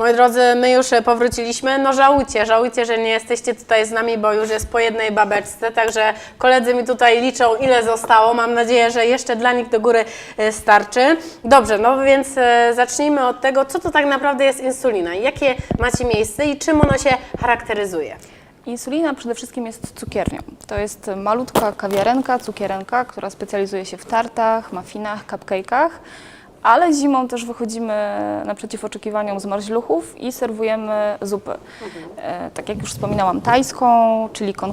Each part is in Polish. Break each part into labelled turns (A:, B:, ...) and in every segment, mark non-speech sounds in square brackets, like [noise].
A: Moi drodzy, my już powróciliśmy. No żałujcie, żałujcie, że nie jesteście tutaj z nami, bo już jest po jednej babeczce, także koledzy mi tutaj liczą, ile zostało. Mam nadzieję, że jeszcze dla nich do góry e, starczy. Dobrze, no więc e, zacznijmy od tego, co to tak naprawdę jest insulina, jakie macie miejsce i czym ona się charakteryzuje.
B: Insulina przede wszystkim jest cukiernią. To jest malutka kawiarenka, cukierenka, która specjalizuje się w tartach, muffinach, cupcake'ach, ale zimą też wychodzimy naprzeciw oczekiwaniom z marzluchów i serwujemy zupy. E, tak jak już wspominałam, tajską, czyli con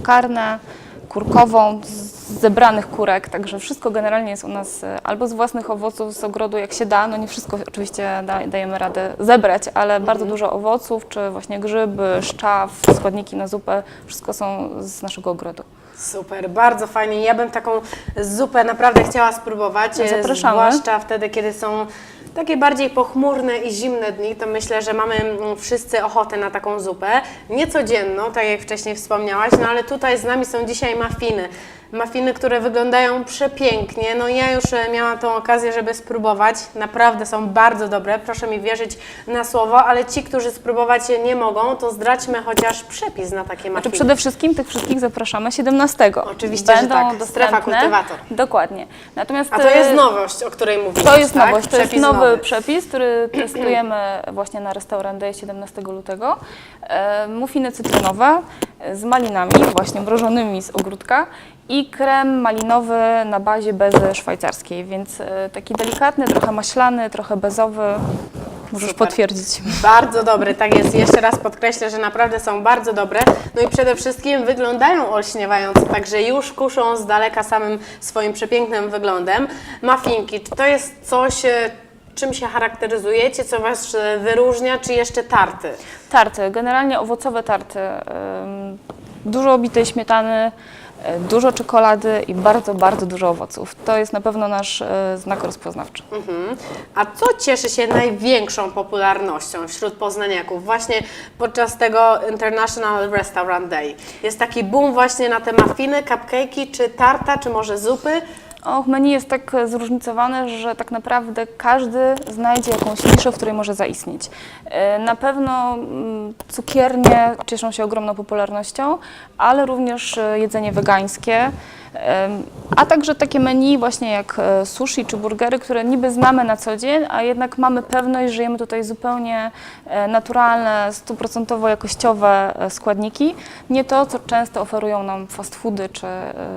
B: kurkową, z zebranych kurek, także wszystko generalnie jest u nas e, albo z własnych owoców z ogrodu, jak się da, no nie wszystko oczywiście da, dajemy radę zebrać, ale bardzo dużo owoców, czy właśnie grzyby, szczaw, składniki na zupę, wszystko są z naszego ogrodu.
A: Super, bardzo fajnie. Ja bym taką zupę naprawdę chciała spróbować. e,
B: Zapraszamy.
A: Zwłaszcza wtedy, kiedy są takie bardziej pochmurne i zimne dni, to myślę, że mamy mm, wszyscy ochotę na taką zupę. Niecodzienną, tak jak wcześniej wspomniałaś, no ale tutaj z nami są dzisiaj mafiny. Mafiny, które wyglądają przepięknie. No ja już e, miałam tą okazję, żeby spróbować. Naprawdę są bardzo dobre. Proszę mi wierzyć na słowo, ale ci, którzy spróbować nie mogą, to zdradźmy chociaż przepis na takie
B: Znaczy
A: mafiny.
B: przede wszystkim tych wszystkich zapraszamy 17.
A: Oczywiście, że
B: Będą
A: tak.
B: dostępne.
A: Strefa kultywator.
B: Dokładnie. Natomiast
A: A to jest
B: e,
A: nowość, o której mówisz.
B: To jest
A: tak?
B: nowość, to jest nowy,
A: nowy.
B: przepis, który [clears throat] testujemy właśnie na Restaurant Day 17 lutego. E, muffiny cytrynowe z malinami, właśnie mrożonymi z ogródka i krem malinowy na bazie bezy szwajcarskiej, więc e, taki delikatny, trochę maślany, trochę bezowy. Możesz
A: Super.
B: potwierdzić.
A: Bardzo dobre, tak jest. Jeszcze raz podkreślę, że naprawdę są bardzo dobre. No i przede wszystkim wyglądają olśniewająco, także już kuszą z daleka samym swoim przepięknym wyglądem. Muffinki, czy to jest coś, e, czym się charakteryzujecie, co Was e, wyróżnia, czy jeszcze tarty?
B: Tarty, generalnie owocowe tarty. Dużo obitej śmietany, dużo czekolady i bardzo, bardzo dużo owoców. To jest na pewno nasz y, znak rozpoznawczy.
A: Mhm. A co cieszy się największą popularnością wśród poznaniaków właśnie podczas tego International Restaurant Day? Jest taki boom właśnie na te muffiny, cupcake'i, czy tarta, czy może zupy?
B: Och, menu jest tak zróżnicowane, że tak naprawdę każdy znajdzie jakąś niszę, w której może zaistnieć. E, Na pewno mm, cukiernie cieszą się ogromną popularnością, ale również e, jedzenie wegańskie, a także takie menu właśnie jak e, sushi czy burgery, które niby znamy na co dzień, a jednak mamy pewność, że jemy tutaj zupełnie e, naturalne, stuprocentowo jakościowe e, składniki, nie to, co często oferują nam fast foody czy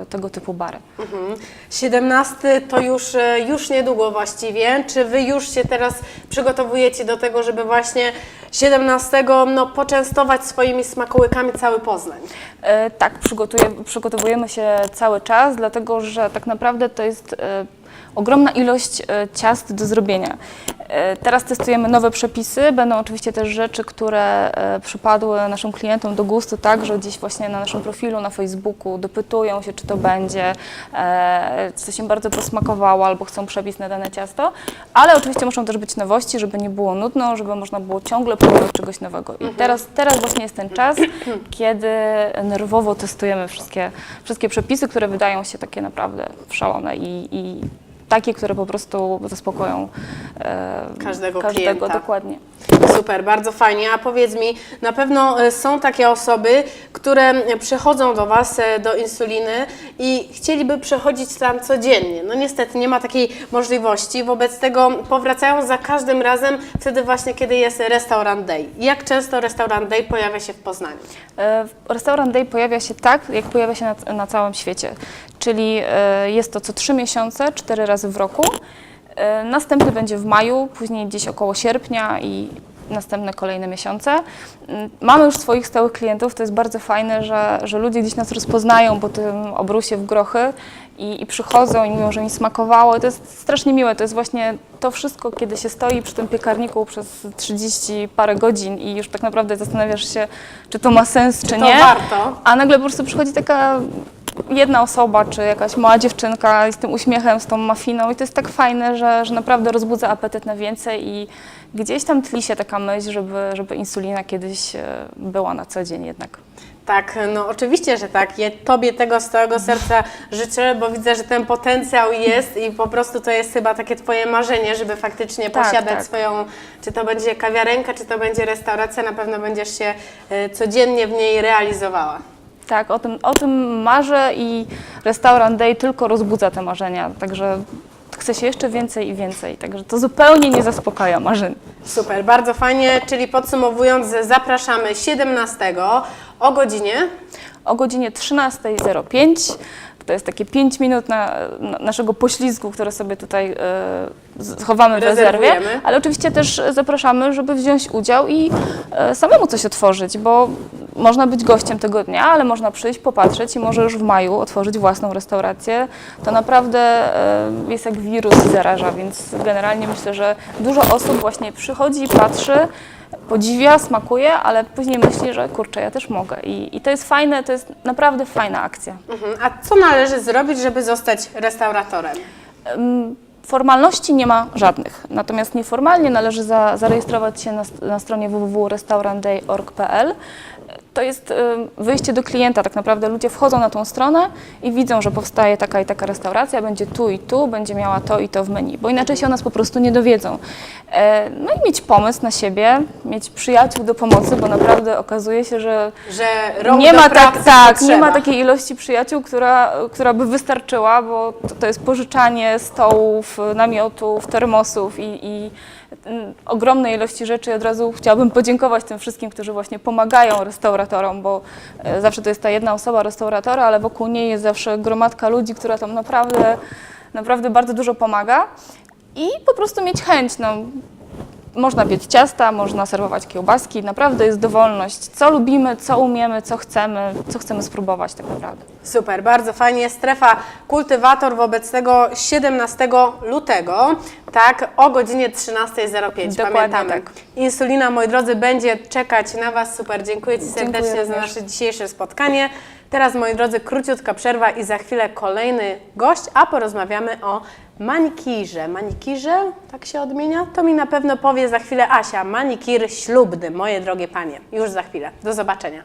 B: tego typu bary.
A: Mhm. 17 to już, już niedługo właściwie. Czy Wy już się teraz przygotowujecie do tego, żeby właśnie 17 no, poczęstować swoimi smakołykami cały Poznań?
B: E, Tak, przygotuje, przygotowujemy się cały czas, dlatego że tak naprawdę to jest e, ogromna ilość e, ciast do zrobienia. E, Teraz testujemy nowe przepisy, będą oczywiście też rzeczy, które e, przypadły naszym klientom do gustu, tak, że gdzieś właśnie na naszym profilu na Facebooku dopytują się, czy to będzie, co się bardzo posmakowało, albo chcą przepis na dane ciasto, ale oczywiście muszą też być nowości, żeby nie było nudno, żeby można było ciągle próbować czegoś nowego. I teraz, teraz właśnie jest ten czas, [clears throat] kiedy nerwowo testujemy wszystkie, wszystkie przepisy, które wydają się takie naprawdę szalone i, i takie, które po prostu zaspokoją e,
A: Każdego
B: każdego
A: klienta.
B: dokładnie.
A: Super, bardzo fajnie. A powiedz mi, na pewno e, są takie osoby, które przychodzą do Was e, do insuliny i chcieliby przechodzić tam codziennie. No niestety nie ma takiej możliwości, wobec tego powracają za każdym razem wtedy właśnie, kiedy jest restaurant day. Jak często restaurant day pojawia się w Poznaniu?
B: Restaurant Day pojawia się tak, jak pojawia się na, na całym świecie, czyli e, jest to co trzy miesiące, cztery razy w roku. E, Następny będzie w maju, później gdzieś około sierpnia i następne kolejne miesiące. Mm, Mamy już swoich stałych klientów, to jest bardzo fajne, że, że ludzie gdzieś nas rozpoznają po tym obrusie w grochy i, i przychodzą i mówią, że mi smakowało. To jest strasznie miłe, to jest właśnie to wszystko, kiedy się stoi przy tym piekarniku przez 30 parę godzin i już tak naprawdę zastanawiasz się, czy to ma sens, czy,
A: to
B: nie.
A: warto?
B: A nagle po prostu przychodzi taka jedna osoba, czy jakaś mała dziewczynka i z tym uśmiechem, z tą mafiną i to jest tak fajne, że, że naprawdę rozbudza apetyt na więcej i gdzieś tam tli się taka myśl, żeby, żeby insulina kiedyś e, była na co dzień jednak.
A: Tak, no oczywiście, że tak. Ja Tobie tego z całego serca życzę, bo widzę, że ten potencjał jest i po prostu to jest chyba takie Twoje marzenie, żeby faktycznie
B: Tak,
A: posiadać
B: tak.
A: swoją, czy to będzie kawiarenka, czy to będzie restauracja, na pewno będziesz się e, codziennie w niej realizowała.
B: Tak, o tym, o tym marzę i restaurant Day tylko rozbudza te marzenia, także chce się jeszcze więcej i więcej, także to zupełnie nie zaspokaja marzeń.
A: Super, bardzo fajnie, czyli podsumowując, zapraszamy 17 o godzinie?
B: O godzinie 13.05, to jest takie 5 minut na, na naszego poślizgu, które sobie tutaj e, z- chowamy w rezerwie, ale oczywiście też zapraszamy, żeby wziąć udział i e, samemu coś otworzyć, bo można być gościem tego dnia, ale można przyjść, popatrzeć i może już w maju otworzyć własną restaurację. To naprawdę e, jest jak wirus i zaraża, więc generalnie myślę, że dużo osób właśnie przychodzi, patrzy, podziwia, smakuje, ale później myśli, że kurczę, ja też mogę. I, I to jest fajne, to jest naprawdę fajna akcja.
A: Mhm. A co należy zrobić, żeby zostać restauratorem?
B: Formalności nie ma żadnych, natomiast nieformalnie należy za, zarejestrować się na, na stronie www.restaurantday.org.pl. To jest ym, wyjście do klienta, tak naprawdę ludzie wchodzą na tą stronę i widzą, że powstaje taka i taka restauracja, będzie tu i tu, będzie miała to i to w menu, bo inaczej się o nas po prostu nie dowiedzą. E, No i mieć pomysł na siebie, mieć przyjaciół do pomocy, bo naprawdę okazuje się, że
A: Że rąk
B: nie
A: do
B: ma, tak, tak, nie ma takiej ilości przyjaciół, która, która by wystarczyła, bo to, to jest pożyczanie stołów, namiotów, termosów i, i ogromnej ilości rzeczy. Od razu chciałabym podziękować tym wszystkim, którzy właśnie pomagają restauratorom, bo e, zawsze to jest ta jedna osoba restauratora, ale wokół niej jest zawsze gromadka ludzi, która tam naprawdę, naprawdę bardzo dużo pomaga. I po prostu mieć chęć. No, można piec ciasta, można serwować kiełbaski, naprawdę jest dowolność. Co lubimy, co umiemy, co chcemy, co chcemy spróbować tak naprawdę.
A: Super, bardzo fajnie. Strefa Kultywator wobec tego 17 lutego, tak, o godzinie 13.05.
B: Dokładnie
A: Pamiętamy.
B: tak.
A: Insulina, moi drodzy, będzie czekać na Was. Super, dziękuję Ci
B: Dziękuję
A: serdecznie za
B: również.
A: nasze dzisiejsze spotkanie. Teraz, moi drodzy, króciutka przerwa i za chwilę kolejny gość, a porozmawiamy o manikirze. Manikirze, tak się odmienia? To mi na pewno powie za chwilę Asia. Manikir ślubny, moje drogie panie. Już za chwilę. Do zobaczenia.